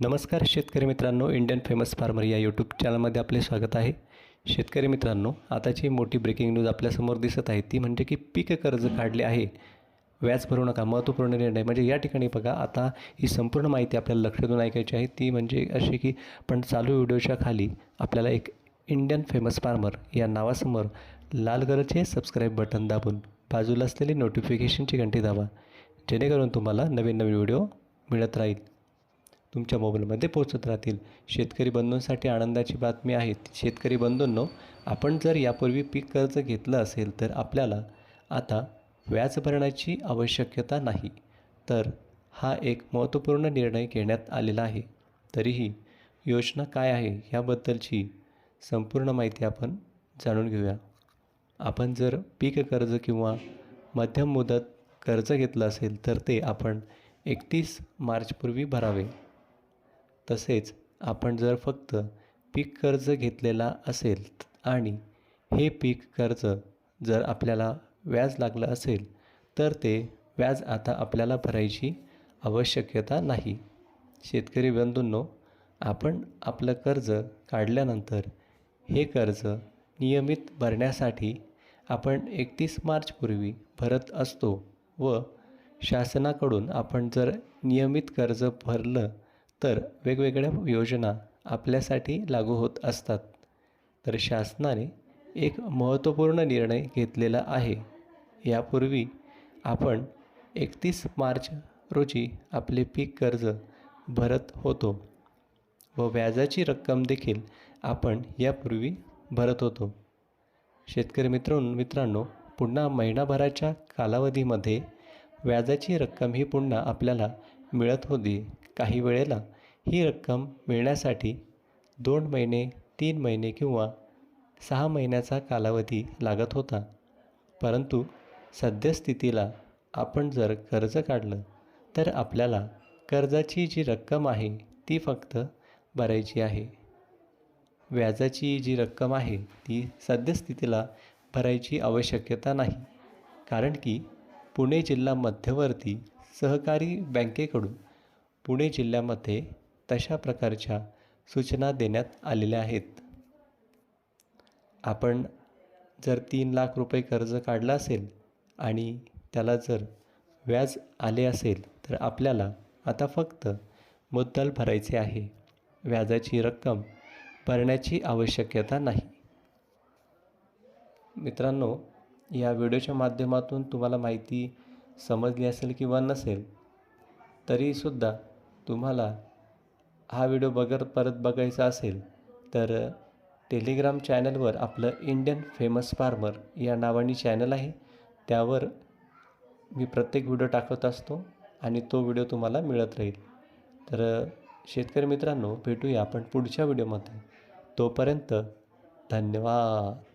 नमस्कार शेतकरी मित्रांनो इंडियन फेमस फार्मर या यूट्यूब चॅनलमध्ये आपले स्वागत आहे. शेतकरी मित्रांनो आताची मोठी ब्रेकिंग न्यूज आपल्यासमोर दिसत आहे. ती म्हणजे की पीक कर्ज काढले आहे. व्याज भरू नका महत्त्वपूर्ण निर्णय म्हणजे या ठिकाणी बघा आता ही संपूर्ण माहिती आपल्याला लक्ष देऊन ऐकायची आहे. ती म्हणजे अशी की पण चालू व्हिडिओच्या खाली आपल्याला एक इंडियन फेमस फार्मर या नावासमोर लाल कलरचे सबस्क्राईब बटन दाबून बाजूला असलेली नोटिफिकेशनची घंटी दाबा. जेणेकरून तुम्हाला नवीन नवीन व्हिडिओ मिळत राहील. तुमच्या मोबाईलमध्ये पोहोचत राहतील. शेतकरी बंधूंसाठी आनंदाची बातमी आहे. शेतकरी बंधूंनो आपण जर यापूर्वी पीक कर्ज घेतलं असेल तर आपल्याला आता व्याज भरण्याची आवश्यकता नाही. तर हा एक महत्त्वपूर्ण निर्णय घेण्यात आलेला आहे. तरीही योजना काय आहे ह्याबद्दलची संपूर्ण माहिती आपण जाणून घेऊया. आपण जर पीक कर्ज किंवा मध्यम मुदत कर्ज घेतलं असेल तर ते आपण एकतीस मार्चपूर्वी भरावे. तसेच आपण जर फक्त पीक कर्ज घेतलेला असेल आणि हे पीक कर्ज जर आपल्याला व्याज लागलं असेल तर ते व्याज आता आपल्याला भरायची आवश्यकता नाही. शेतकरी बंधूंनो आपण आपलं कर्ज काढल्यानंतर हे कर्ज नियमित भरण्यासाठी आपण एकतीस मार्चपूर्वी भरत असतो व शासनाकडून आपण जर नियमित कर्ज भरलं तर वेगवेगळ्या योजना आपल्यासाठी लागू होत असतात. तर शासनाने एक महत्त्वपूर्ण निर्णय घेतलेला आहे. यापूर्वी आपण एकतीस मार्च रोजी आपले पीक कर्ज भरत होतो व व्याजाची रक्कम देखील आपण यापूर्वी भरत होतो. शेतकरी मित्र मित्रांनो पुन्हा महिनाभराच्या कालावधीमध्ये व्याजाची रक्कम ही पुन्हा आपल्याला मिळत होती. काही वेळेला ही रक्कम मिळण्यासाठी दोन महिने तीन महिने किंवा सहा महिन्याचा कालावधी लागत होता. परंतु सद्यस्थितीला आपण जर कर्ज काढलं तर आपल्याला कर्जाची जी रक्कम आहे ती फक्त भरायची आहे. व्याजाची जी रक्कम आहे ती सद्यस्थितीला भरायची आवश्यकता नाही. कारण की पुणे जिल्हा मध्यवर्ती सहकारी बँकेकडून पुणे जिल्ह्यामध्ये तशा प्रकारच्या सूचना देण्यात आलेल्या आहेत. आपण जर तीन लाख रुपये कर्ज काढलं असेल आणि त्याला जर व्याज आले असेल तर आपल्याला आता फक्त मुद्दल भरायचे आहे. व्याजाची रक्कम भरण्याची आवश्यकता नाही. मित्रांनो या व्हिडिओच्या माध्यमातून तुम्हाला माहिती समजली असेल किंवा नसेल तरीसुद्धा तुम्हाला हा व्हिडिओ बघत परत बघायचा असेल तर टेलिग्राम चॅनलवर आपलं इंडियन फेमस फार्मर या नावाने चॅनल आहे. त्यावर मी प्रत्येक व्हिडिओ टाकत असतो आणि तो व्हिडिओ तुम्हाला मिळत राहील. तर शेतकरी मित्रांनो भेटूया आपण पुढच्या व्हिडिओमध्ये. तोपर्यंत धन्यवाद!